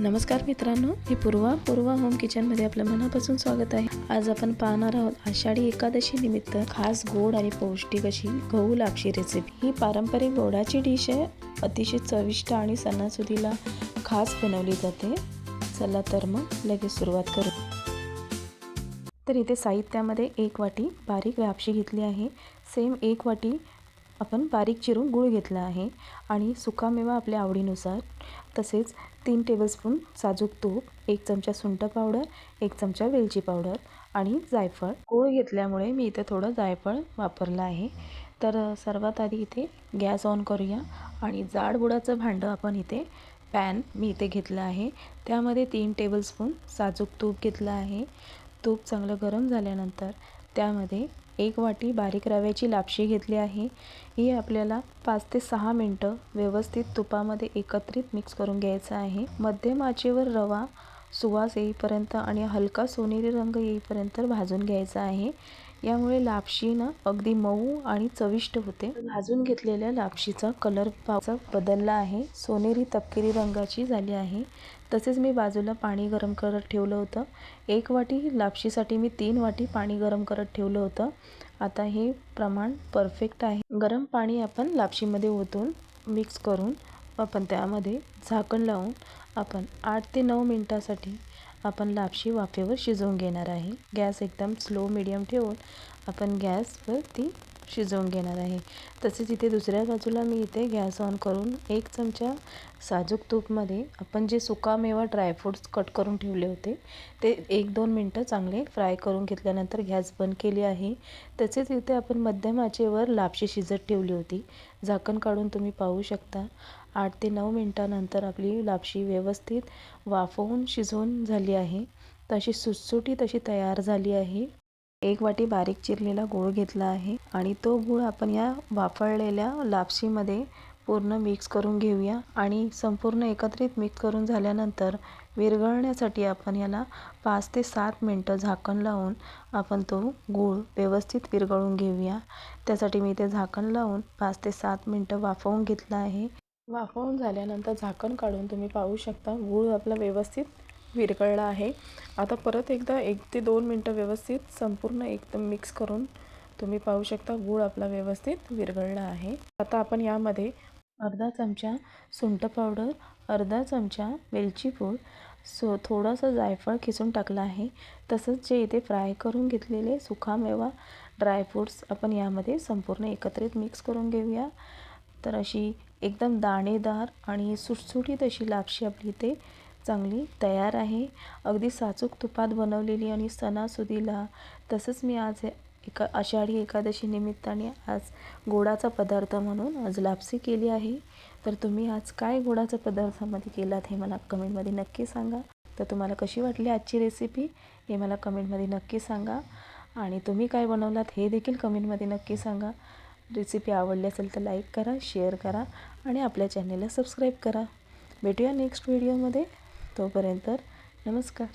नमस्कार मित्रांनो मी पूर्वा पूर्वा होम किचनमध्ये आपलं मनापासून स्वागत आहे. आज आपण पाहणार आहोत आषाढी एकादशी निमित्त खास गोड आणि पौष्टिक अशी गहू लापशी रेसिपी ही पारंपरिक गोडाची डिश आहे. अतिशय चविष्ट आणि सणासुदीला खास बनवली जाते. चला तर मग लगेच सुरुवात करू. तर इथे साहित्यामध्ये एक वाटी बारीक लापशी घेतली आहे. सेम एक वाटी आपण बारीक चिरून गूळ घेतला आहे आणि सुकामेवा आपल्या आवडीनुसार तसेच तीन टेबलस्पून साजूक तूप एक चमचा सुंठ पावडर एक चमचा वेलची पावडर आणि जायफळ. गूळ घेतल्यामुळे मी इथे थोडं जायफळ वापरलं आहे. तर सर्वात आधी इथे गॅस ऑन करूया आणि जाडबुडाचं भांडं आपण इथे पॅन मी इथे घेतलं आहे. त्यामध्ये तीन टेबलस्पून साजूक तूप घेतलं आहे. तूप चांगलं गरम झाल्यानंतर त्यामध्ये एक वाटी बारीक रव्याची लापशी घेतली आहे. ही आपल्याला पाच ते सहा मिनटं व्यवस्थित तुपामध्ये एकत्रित मिक्स करून घ्यायचं आहे. मध्यम आचेवर रवा सुवास येईपर्यंत आणि हलका सोनेरी रंग येईपर्यंत भाजून घ्यायचा आहे. यामुळे लापशी ना अगदी मऊ आणि चविष्ट होते. भाजून घेतलेल्या लापशीचा कलर बदलला आहे. सोनेरी तपकिरी रंगाची झाली आहे. तसेच मी बाजूला पाणी गरम करत ठेवलं होतं. एक वाटी लापशीसाठी मी तीन वाटी पाणी गरम करत ठेवलं होतं. आता हे प्रमाण परफेक्ट आहे. गरम पाणी आपण लापशीमध्ये ओतून मिक्स करून आपण त्यामध्ये झाकण लावून आपण आठ ते नऊ मिनटासाठी आपण लापशी वाफेवर शिजवून घेणार आहे. गॅस एकदम स्लो मिडियम ठेवून आपण गॅसवर ती शिजवून घेणार आहे. तसेच इथे दुसऱ्या बाजूला मी इथे गॅस ऑन करून एक चमचा साजूक तूपमध्ये आपण जे सुकामेवा ड्रायफ्रूट्स कट करून ठेवले होते ते एक दोन मिनटं चांगले फ्राय करून घेतल्यानंतर गॅस बंद केली आहे. तसेच इथे आपण मध्यम आचेवर लापशी शिजत ठेवली होती. झाकण काढून तुम्ही पाहू शकता. आठ ते नऊ मिनटानंतर आपली लापशी व्यवस्थित वाफवून शिजवून झाली आहे. तशी सुटसुटीत अशी तयार झाली आहे. एक वाटी बारीक चिरलेला गूळ घेतला आहे आणि तो गूळ आपण या वाफळलेल्या लापशीमध्ये पूर्ण मिक्स करून घेऊया आणि संपूर्ण एकत्रित मिक्स करून झाल्यानंतर विरघळण्यासाठी आपण याला पाच ते सात मिनटं झाकण लावून आपण तो गूळ व्यवस्थित विरघळून घेऊया. त्यासाठी मी ते झाकण लावून पाच ते सात मिनटं वाफवून घेतलं आहे. वाफवून झाल्यानंतर झाकण काढून तुम्ही पाहू शकता गूळ आपला व्यवस्थित विरघळला आहे. आता परत एकदा एक ते दोन मिनटं व्यवस्थित संपूर्ण एकदम मिक्स करून तुम्ही पाहू शकता गूळ आपला व्यवस्थित विरघळला आहे. आता आपण यामध्ये अर्धा चमचा सुंठ पावडर अर्धा चमचा वेलची पूड सो थोडंसं जायफळ खिसून टाकलं आहे. तसंच जे इथे फ्राय करून घेतलेले सुखामेवा ड्रायफ्रूट्स आपण यामध्ये संपूर्ण एकत्रित मिक्स करून घेऊया. तर अशी एकदम दाणेदार आणि सुटसुटीत अशी लापशी आपली इथे चांगली तयार आहे. अगदी साचूक तुपात बनवलेली आणि सणासुदीला तसंच मी आज एका आषाढी एकादशी निमित्ताने आज गोडाचा पदार्थ म्हणून आज लापसी केली आहे. तर तुम्ही आज काय गोडाचा पदार्थामध्ये केलात हे मला कमेंटमध्ये नक्की सांगा. तर तुम्हाला कशी वाटली आजची रेसिपी हे मला कमेंटमध्ये नक्की सांगा. आणि तुम्ही काय बनवलात हे देखील कमेंटमध्ये नक्की सांगा. रेसिपी आवडली असेल तर लाईक करा शेअर करा आणि आपल्या चॅनेलला सबस्क्राईब करा. भेटूया नेक्स्ट व्हिडिओमध्ये. तोपर्यंत नमस्कार.